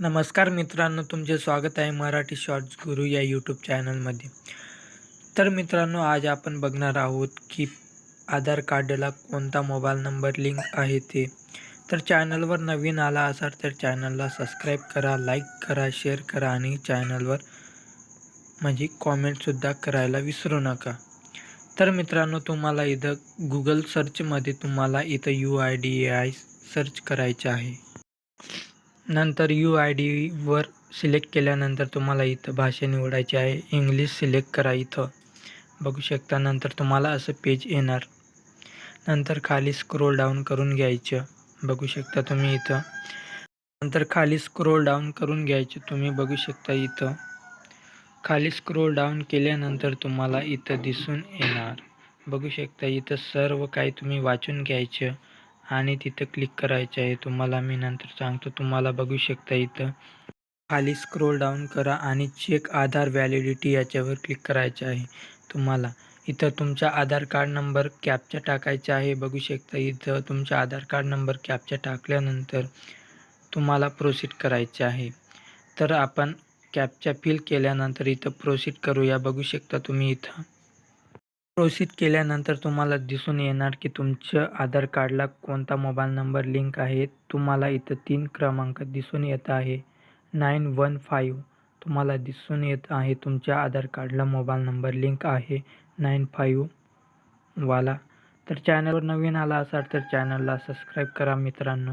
नमस्कार मित्रांनो तुमचे स्वागत आहे मराठी शॉर्ट्स गुरु या यूट्यूब चॅनलमध्ये. तर मित्रांनो आज आपण बघणार आहोत की आधार कार्डला कोणता मोबाईल नंबर लिंक आहे ते. तर चॅनलवर नवीन आला असाल तर चॅनलला सबस्क्राईब करा लाईक करा शेअर करा आणि चॅनलवर म्हणजे कॉमेंटसुद्धा करायला विसरू नका. तर मित्रांनो तुम्हाला इथं गुगल सर्चमध्ये तुम्हाला इथं U I D A I search करायचे आहे. नंतर यू आय डीवर सिलेक्ट केल्यानंतर तुम्हाला इथं भाषा निवडायची आहे. इंग्लिश सिलेक्ट करा इथं. बघू शकता नंतर तुम्हाला असं पेज येणार. नंतर खाली स्क्रोल डाऊन करून घ्यायचं. बघू शकता तुम्ही इथं. नंतर खाली स्क्रोल डाऊन करून घ्यायचं. तुम्ही बघू शकता इथं. खाली स्क्रोल डाऊन केल्यानंतर तुम्हाला इथं दिसून येणार. बघू शकता इथं सर्व काही तुम्ही वाचून घ्यायचं. आणि तिथं क्लिक करायचं आहे. तुम्हाला मी नंतर सांगतो. तुम्हाला बघू शकता इथं. खाली स्क्रोल डाऊन करा आणि चेक आधार व्हॅलिडिटी याच्यावर क्लिक करायचं आहे. तुम्हाला इथं तुमचा आधार कार्ड नंबर कॅपचा टाकायचा आहे. बघू शकता इथं तुमचा आधार कार्ड नंबर कॅपचा टाकल्यानंतर तुम्हाला प्रोसीड करायचे आहे. तर आपण कॅपचा फिल केल्यानंतर इथं प्रोसीड करूया. बघू शकता तुम्ही इथं. प्रोसीड केल्यानंतर तुम्हाला दिसून येणार की तुमच्या आधार कार्डला कोणता मोबाईल नंबर लिंक आहे. तुम्हाला इथं तीन क्रमांक दिसून येत आहे. Nine one five. तुम्हाला दिसून येत आहे तुमच्या आधार कार्डला मोबाईल नंबर लिंक आहे. नाईन फाईव्हवाला तर चॅनलवर नवीन आला असाल तर चॅनलला सबस्क्राईब करा मित्रांनो.